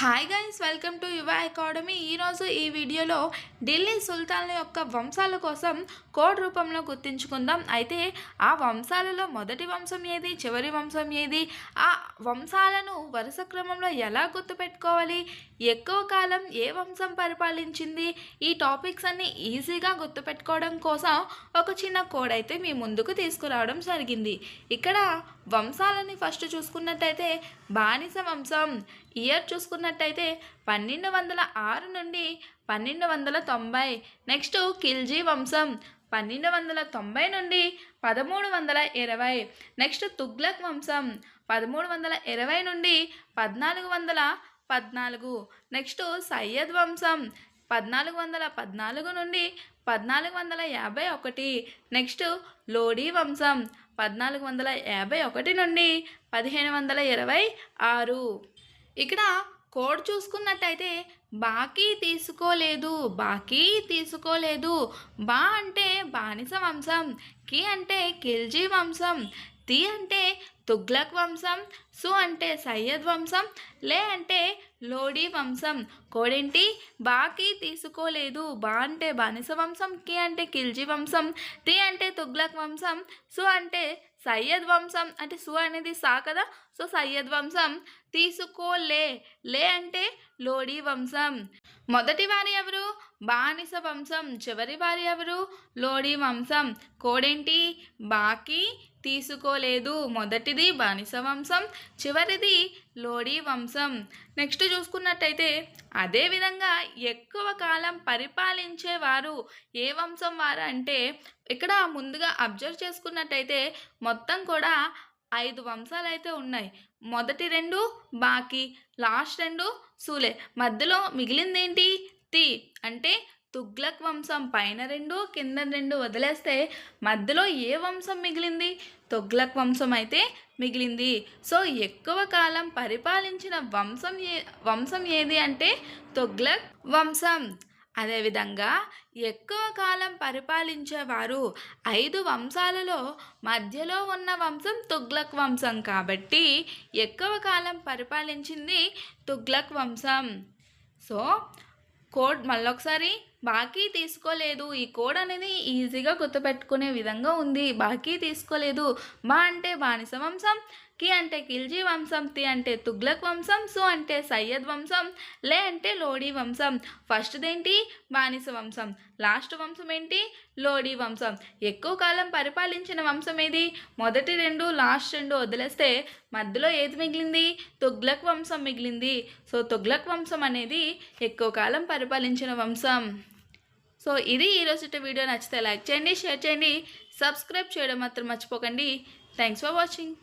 Hi guys welcome to Yuva academy ఈరోజు ఈ వీడియోలో ఢిల్లీ సుల్తాన్ల యొక్క వంశాల కోసం కోడ్ రూపంలో గుర్తించుకుందాం. అయితే ఆ వంశాలలో మొదటి వంశం ఏది చివరి వంశం ఏది ఆ వంశాలను వరుస క్రమంలో ఎలా గుర్తుపెట్టుకోవాలి ఎక్కువ కాలం ఏ వంశం పరిపాలించింది ఈ టాపిక్స్ అన్ని ఈజీగా గుర్తుపెట్టుకోవడం కోసం ఒక చిన్న కోడ్ అయితే మీ ముందుకు తీసుకురావడం జరిగింది. ఇక్కడ వంశాలని ఫస్ట్ చూసుకున్నట్టయితే బానిస వంశం ఇయర్ చూసుకున్న చూసుకున్నట్టయితే పన్నెండు వందల ఆరు నుండి పన్నెండు వందల తొంభై. నెక్స్ట్ ఖిల్జీ వంశం. పన్నెండు వందల తొంభై నుండి పదమూడు వందల ఇరవై. నెక్స్ట్ తుగ్లక్ వంశం. పదమూడు వందల ఇరవై నుండి పద్నాలుగు వందల పద్నాలుగు. నెక్స్ట్ సయ్యద్ వంశం. పద్నాలుగు వందల పద్నాలుగు నుండి పద్నాలుగు వందల యాభై ఒకటి. నెక్స్ట్ లోడీ వంశం. పద్నాలుగు వందల యాభై ఒకటి నుండి పదిహేను వందల ఇరవై ఆరు. ఇక్కడ కోడ్ చూసుకున్నట్టయితే బాకీ తీసుకోలేదు బాకీ తీసుకోలేదు బా అంటే బానిస వంశం కి అంటే ఖిల్జీ వంశం తి అంటే తుగ్లక్ వంశం సు అంటే సయ్యద్ వంశం లే అంటే లోడీ వంశం. కోడేంటి? బాకీ తీసుకోలేదు. బా అంటే బానిస వంశం కి అంటే ఖిల్జీ వంశం తి అంటే తుగ్లక్ వంశం సు అంటే సయ్యద్ వంశం. అంటే సు అనేది సా కదా? సో సయ్యద్ వంశం. తీసుకోలే లే అంటే లోడీ వంశం. మొదటి వారి ఎవరు? బానిస వంశం. చివరి వారి ఎవరు? లోడీ వంశం. కోడేంటి? బాకీ తీసుకోలేదు. మొదటిది బానిస వంశం. చివరిది లోడీ వంశం. నెక్స్ట్ చూసుకున్నట్టయితే అదేవిధంగా ఎక్కువ కాలం పరిపాలించేవారు ఏ వంశం వారు అంటే ఇక్కడ ముందుగా అబ్జర్వ్ చేసుకున్నట్టయితే మొత్తం కూడా ఐదు వంశాలు అయితే ఉన్నాయి. మొదటి రెండు బాకీ. లాస్ట్ రెండు సూలే. మధ్యలో మిగిలిందేంటి? తి. అంటే తుగ్లక్ వంశం పైన రెండు కింద రెండు వదిలేస్తే మధ్యలో ఏ వంశం మిగిలింది? తుగ్లక్ వంశం అయితే మిగిలింది. సో ఎక్కువ కాలం పరిపాలించిన వంశం ఏ వంశం ఏది అంటే తుగ్లక్ వంశం. అదేవిధంగా ఎక్కువ కాలం పరిపాలించేవారు ఐదు వంశాలలో మధ్యలో ఉన్న వంశం తుగ్లక్ వంశం కాబట్టి ఎక్కువ కాలం పరిపాలించింది తుగ్లక్ వంశం. సో కోడ్ మళ్ళొకసారి బాకీ తీసుకోలేదు. ఈ కోడ్ అనేది ఈజీగా గుర్తుపెట్టుకునే విధంగా ఉంది. బాకీ తీసుకోలేదు. బా అంటే బానిస వంశం కి అంటే ఖిల్జీ వంశం తి అంటే తుగ్లక్ వంశం సు అంటే సయ్యద్ వంశం లే అంటే లోడీ వంశం. ఫస్ట్ది ఏంటి బానిస వంశం. లాస్ట్ వంశం ఏంటి లోడీ వంశం. ఎక్కువ కాలం పరిపాలించిన వంశం ఏది మొదటి రెండు లాస్ట్ రెండు వదిలేస్తే మధ్యలో ఏది మిగిలింది? తుగ్లక్ వంశం మిగిలింది. సో తుగ్లక్ వంశం అనేది ఎక్కువ కాలం పరిపాలించిన వంశం. సో ఇది ఈరోజు వీడియో. నచ్చితే లైక్ చేయండి షేర్ చేయండి. సబ్స్క్రైబ్ చేయడం మాత్రం మర్చిపోకండి. Thanks for watching.